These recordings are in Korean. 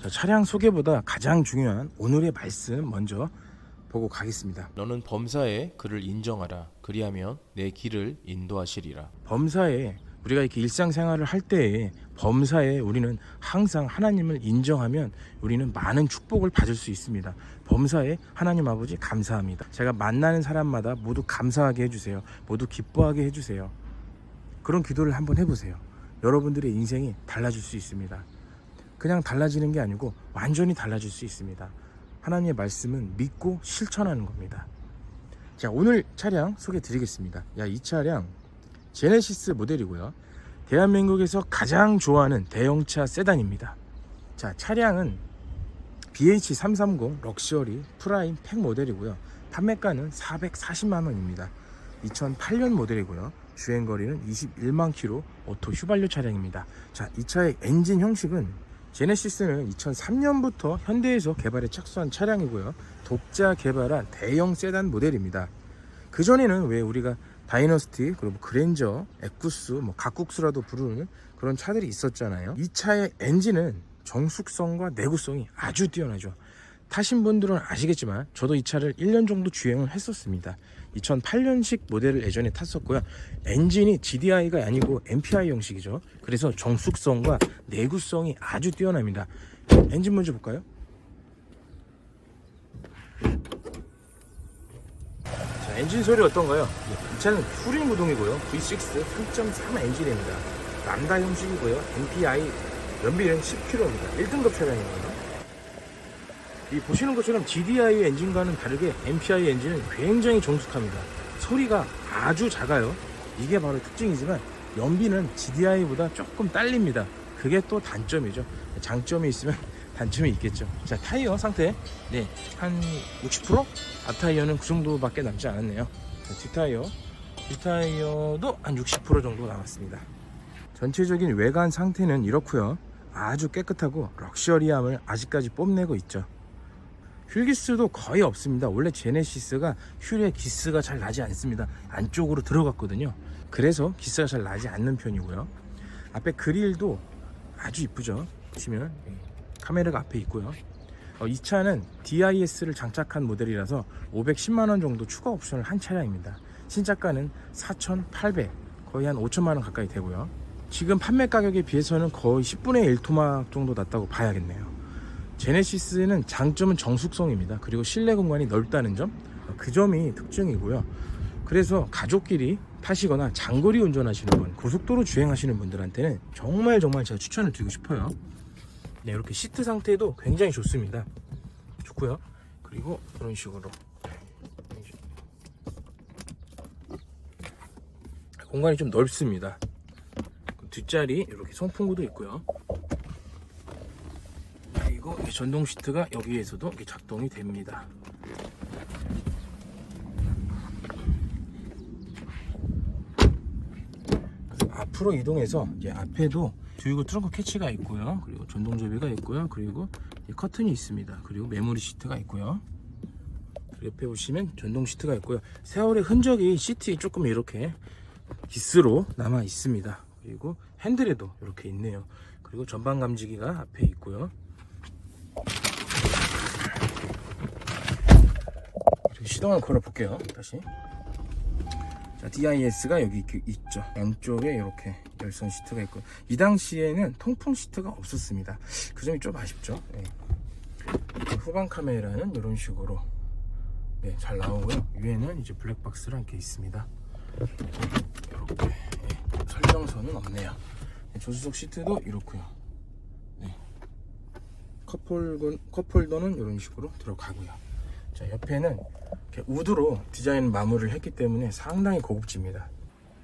자, 차량 소개보다 가장 중요한 오늘의 말씀 먼저 보고 가겠습니다. 너는 범사에 그를 인정하라. 그리하면 내 길을 인도하시리라. 범사에 우리가 이렇게 일상생활을 할 때에 범사에 우리는 항상 하나님을 인정하면 우리는 많은 축복을 받을 수 있습니다. 범사에 하나님 아버지 감사합니다. 제가 만나는 사람마다 모두 감사하게 해주세요. 모두 기뻐하게 해주세요. 그런 기도를 한번 해보세요. 여러분들의 인생이 달라질 수 있습니다. 그냥 달라지는 게 아니고 완전히 달라질 수 있습니다. 하나님의 말씀은 믿고 실천하는 겁니다. 자, 오늘 차량 소개 드리겠습니다. 야, 이 차량 제네시스 모델이고요. 대한민국에서 가장 좋아하는 대형차 세단입니다. 자, 차량은 BH330 럭셔리 프라임 팩 모델이고요. 판매가는 440만 원입니다. 2008년 모델이고요. 주행 거리는 21만 킬로 오토 휘발유 차량입니다. 자, 이 차의 엔진 형식은 제네시스는 2003년부터 현대에서 개발에 착수한 차량이고요. 독자 개발한 대형 세단 모델입니다. 그 전에는 왜 우리가 다이너스티 그리고 뭐 그랜저, 에쿠스, 뭐 각국수라도 부르는 그런 차들이 있었잖아요. 이 차의 엔진은 정숙성과 내구성이 아주 뛰어나죠. 타신 분들은 아시겠지만 저도 이 차를 1년 정도 주행을 했었습니다. 2008년식 모델을 예전에 탔었고요. 엔진이 GDI가 아니고 MPI 형식이죠. 그래서 정숙성과 내구성이 아주 뛰어납니다. 엔진 먼저 볼까요? 자, 엔진 소리 어떤가요? 이 차는 푸린 구동이고요. V6 3.3 엔진입니다. 람다 형식이고요. MPI 연비는 10km입니다. 1등급 차량이고요. 이 보시는 것처럼 GDI 엔진과는 다르게 MPI 엔진은 굉장히 정숙합니다. 소리가 아주 작아요. 이게 바로 특징이지만 연비는 GDI보다 조금 딸립니다. 그게 또 단점이죠. 장점이 있으면 단점이 있겠죠. 자, 타이어 상태. 네, 한 60%? 앞 타이어는 그 정도밖에 남지 않았네요. 자, 뒷타이어. 뒷타이어도 한 60% 정도 남았습니다. 전체적인 외관 상태는 이렇고요. 아주 깨끗하고 럭셔리함을 아직까지 뽐내고 있죠. 휠기스도 거의 없습니다. 원래 제네시스가 휠에 기스가 잘 나지 않습니다. 안쪽으로 들어갔거든요. 그래서 기스가 잘 나지 않는 편이고요. 앞에 그릴도 아주 이쁘죠. 보시면 예, 카메라가 앞에 있고요. 어, 이 차는 DIS를 장착한 모델이라서 510만 원 정도 추가 옵션을 한 차량입니다. 신차가는 4,800 거의 한 5천만 원 가까이 되고요. 지금 판매 가격에 비해서는 거의 10분의 1 토막 정도 났다고 봐야겠네요. 제네시스는 장점은 정숙성입니다. 그리고 실내 공간이 넓다는 점, 그 점이 특징이고요. 그래서 가족끼리 타시거나 장거리 운전하시는 분, 고속도로 주행하시는 분들한테는 정말 정말 제가 추천을 드리고 싶어요. 네, 이렇게 시트 상태도 굉장히 좋습니다. 좋고요. 그리고 이런 식으로 공간이 좀 넓습니다. 뒷자리 이렇게 송풍구도 있고요. 그리고 이 전동 시트가 여기에서도 작동이 됩니다. 앞으로 이동해서 이제 앞에도 듀이고 트렁크 캐치가 있고요. 그리고 전동 조비가 있고요. 그리고 이 커튼이 있습니다. 그리고 메모리 시트가 있고요. 옆에 보시면 전동 시트가 있고요. 세월의 흔적이 시트에 조금 이렇게 기스로 남아 있습니다. 그리고 핸들에도 이렇게 있네요. 그리고 전방 감지기가 앞에 있고요. 그리고 시동을 걸어 볼게요. 다시. 자, DIS가 여기 이렇게 있죠. 양쪽에 이렇게 열선 시트가 있고 이 당시에는 통풍 시트가 없었습니다. 그 점이 좀 아쉽죠. 네. 그 후방 카메라는 이런 식으로 네, 잘 나오고요. 위에는 이제 블랙박스랑 이렇게 있습니다. 이렇게 네, 설정서는 없네요. 네, 조수석 시트도 이렇고요. 네. 컵홀더, 컵홀더는 이런 식으로 들어가고요. 자, 옆에는 우드로 디자인 마무리를 했기 때문에 상당히 고급집니다.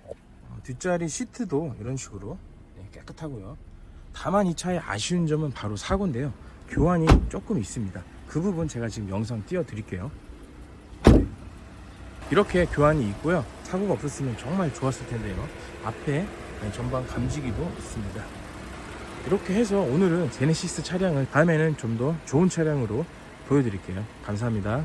어, 뒷자리 시트도 이런 식으로 네, 깨끗하고요. 다만 이 차의 아쉬운 점은 바로 사고인데요. 교환이 조금 있습니다. 그 부분 제가 지금 영상 띄워 드릴게요. 네. 이렇게 교환이 있고요. 사고가 없었으면 정말 좋았을 텐데요. 앞에 전방 감지기도 있습니다. 이렇게 해서 오늘은 제네시스 차량을 다음에는 좀 더 좋은 차량으로 보여드릴게요. 감사합니다.